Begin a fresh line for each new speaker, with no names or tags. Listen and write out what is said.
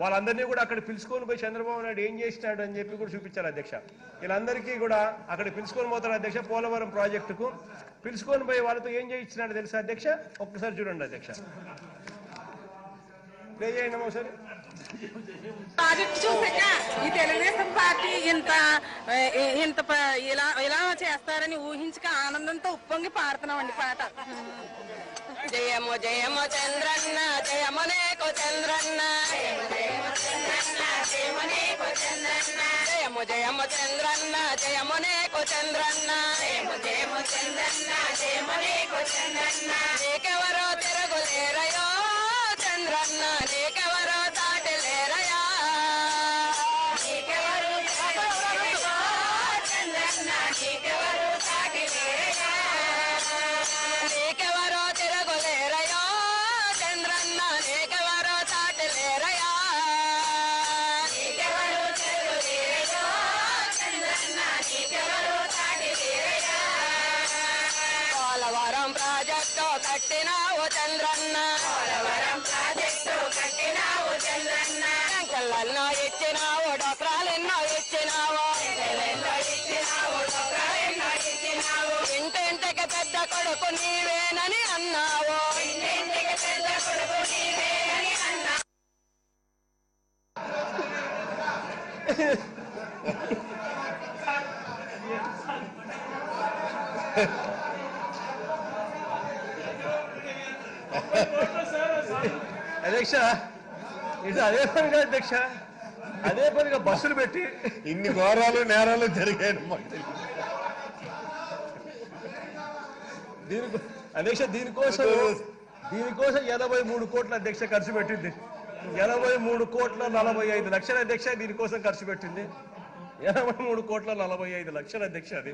వాళ్ళందరినీ కూడా అక్కడ పిలుచుకొని పోయి చంద్రబాబు నాయుడు ఏం చేసినాడు అని చెప్పి కూడా చూపించారు అధ్యక్ష. వీళ్ళందరికీ కూడా అక్కడ పిలుచుకొని పోతారు అధ్యక్ష పోలవరం ప్రాజెక్టుకు. పిలుచుకొని పోయి వాళ్ళతో ఏం చేయించినాడు తెలుసా అధ్యక్ష? ఒక్కసారి చూడండి అధ్యక్ష. ప్లే చేయండి అమ్మా ఒకసారి.
ప్రాజెక్ట్ చూసాక ఈ తెలుగుదేశం పార్టీ ఇంత ఇంత ఇలా ఇలా చేస్తారని ఊహించక ఆనందంతో ఉప్పొంగి పాడుతున్నామండి పాట. జయము జయము చంద్రన్న జయము చంద్రన్న. నీకు చంద్రన్న జయము జయము చంద్రన్న జయము నీకు చంద్రన్న జయము జయము చంద్రన్న జయము నీకు చంద్రన్న. నీకెవరో తిరగులేరయో చంద్రన్న నీకెవరో దాటలేరయా. నీకెవరు చంద్రన్న నీకెవరు దాటలేరయా. నీకెవరో తిరగులేరయో చంద్రన్న నీకెవరో పోలవరం ప్రాజెక్టు కట్టినావు చంద్రన్న. పోలవరం ప్రాజెక్టు కట్టినావు చంద్రన్న. సంకలన్నో ఇచ్చినావు డొక్రాలెన్నో ఇచ్చినావు. ఇంటింటికి పెద్ద కొడుకు నీవేనని అన్నావు. ఇంటింటికి పెద్ద కొడుకు నీవేనని అన్నావు
అధ్యక్ష ఇది అదే పనిగా అధ్యక్ష. అదే పనిగా బస్సులు పెట్టి.
ఇన్ని ఘోరాలు నేరాలు జరిగాయి.
దీనికి అధ్యక్ష దీనికోసం దీనికోసం ఎనభై మూడు కోట్ల అధ్యక్ష ఖర్చు పెట్టింది. ఎనభై మూడు కోట్ల నలభై ఐదు లక్షల అధ్యక్ష దీనికోసం ఖర్చు పెట్టింది. ఎనభై మూడు కోట్ల నలభై ఐదు లక్షల అధ్యక్ష అది.